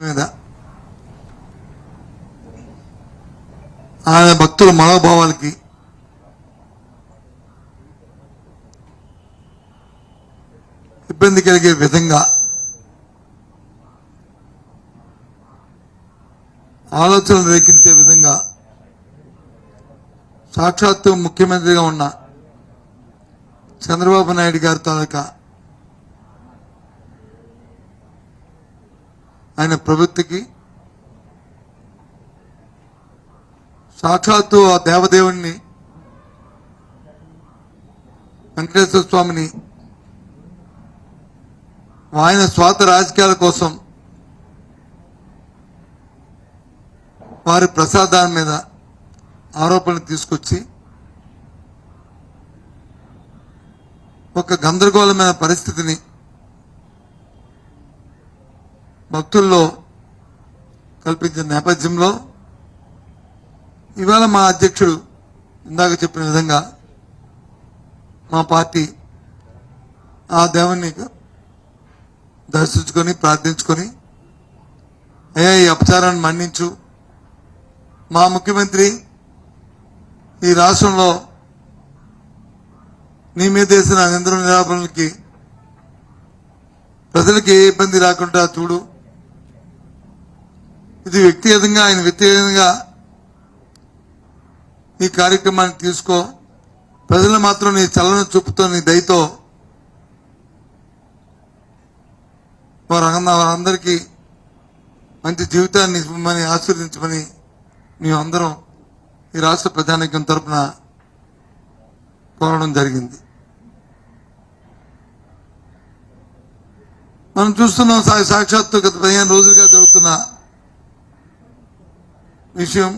మీద ఆయన భక్తుల మనోభావాలకి ఇబ్బంది కలిగే విధంగా ఆలోచనలు రేకించే విధంగా సాక్షాత్తు ముఖ్యమంత్రిగా ఉన్న చంద్రబాబు నాయుడు గారి తాలూకా ఆయన ప్రవృత్తికి సాక్షాత్తు ఆ దేవదేవుణ్ణి వెంకటేశ్వర స్వామిని ఆయన స్వార్థ రాజకీయాల కోసం వారి ప్రసాదాల మీద ఆరోపణలు తీసుకొచ్చి ఒక గందరగోళమైన పరిస్థితిని భక్తుల్లో కల్పించిన నేపథ్యంలో ఇవాళ మా అధ్యక్షుడు ఇందాక చెప్పిన విధంగా మా పార్టీ ఆ దేవుణ్ణి దర్శించుకొని ప్రార్థించుకొని అయ్యా ఈ అపచారాన్ని మన్నించు. మా ముఖ్యమంత్రి ఈ రాష్ట్రంలో నీ మీద వేసిన నింద్ర నిరాపణలకి ప్రజలకు ఏ ఇబ్బంది రాకుండా చూడు. ఇది వ్యక్తిగతంగా ఆయన వ్యక్తిగతంగా ఈ కార్యక్రమాన్ని తీసుకో. ప్రజలు మాత్రం నీ చలన చూపుతో నీ దయతో వారందరికీ మంచి జీవితాన్ని ఇవ్వమని ఆశీర్వదించమని మేమందరం ఈ రాష్ట్ర ప్రజానికం తరపున కోరడం జరిగింది. మనం చూస్తున్నాం సాక్షాత్తు గత పదిహేను రోజులుగా జరుగుతున్న విషయం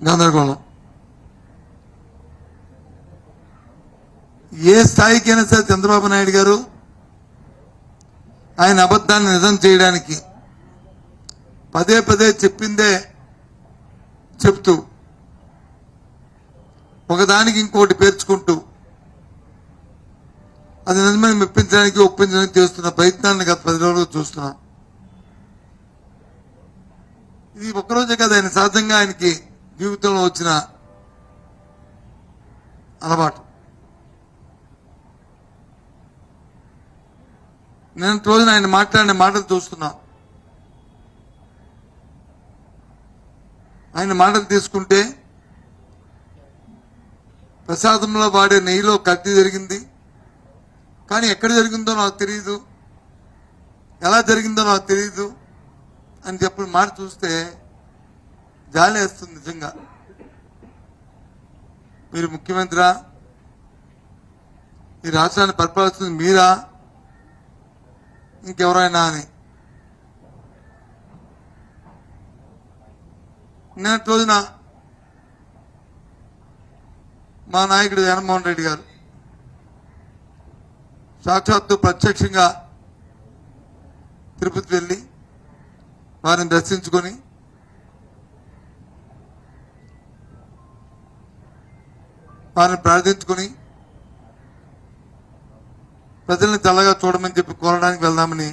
గందరగోళం ఏ స్థాయికైనా సరే చంద్రబాబు నాయుడు గారు ఆయన అబద్ధాన్ని నిజం చేయడానికి పదే పదే చెప్పిందే చెప్తూ ఒకదానికి ఇంకోటి పేర్చుకుంటూ అది నిజమని మెప్పించడానికి ఒప్పించడానికి చేస్తున్న ప్రయత్నాన్ని గత పది రోజులు చూస్తున్నాం ఇది ఒక్కరోజే కదా ఆయన సహజంగా ఆయనకి జీవితంలో వచ్చిన అలవాటు. నేను రోజున ఆయన మాట్లాడిన మాటలు చూస్తున్నా. ఆయన మాటలు తీసుకుంటే ప్రసాదంలో వాడే నెయ్యిలో కత్తి జరిగింది. కానీ ఎక్కడ జరిగిందో నాకు తెలియదు ఎలా జరిగిందో నాకు తెలియదు అని చెప్పిన మాట చూస్తే జాలి వేస్తుంది నిజంగా. మీరు ముఖ్యమంత్రా ఈ రాష్ట్రాన్ని పరిపాలిస్తుంది మీరా? ఇంకెవరైనా అని. నిన్నటి రోజున మా నాయకుడు జగన్మోహన్ రెడ్డి గారు సాక్షాత్తు ప్రత్యక్షంగా తిరుపతి వెళ్ళి వారిని దర్శించుకొని వారిని ప్రార్థించుకొని ప్రజల్ని తెల్లగా చూడమని చెప్పి కోరడానికి వెళ్దామని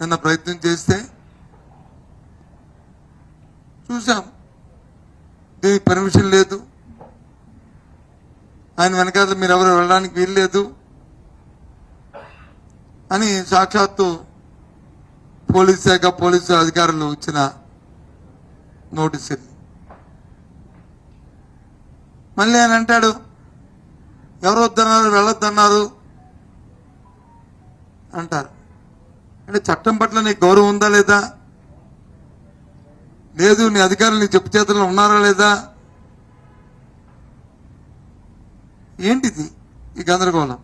నిన్న ప్రయత్నం చేస్తే చూసాం దీనికి పర్మిషన్ లేదు. ఆయన వెనకాల మీరు ఎవరు వెళ్ళడానికి వీలు లేదు అని సాక్షాత్తు పోలీస్ శాఖ పోలీసు అధికారులు ఇచ్చిన నోటీస్ ఇది మళ్ళీ ఆయన అంటాడు ఎవరు వద్దన్నారు వెళ్ళొద్దన్నారు? అంటారు. అంటే చట్టం పట్ల నీకు గౌరవం ఉందా లేదా? లేదు నీ అధికారులు నీ చెప్పు చేతుల్లో ఉన్నారా లేదా? ఏంటిది ఈ గందరగోళం?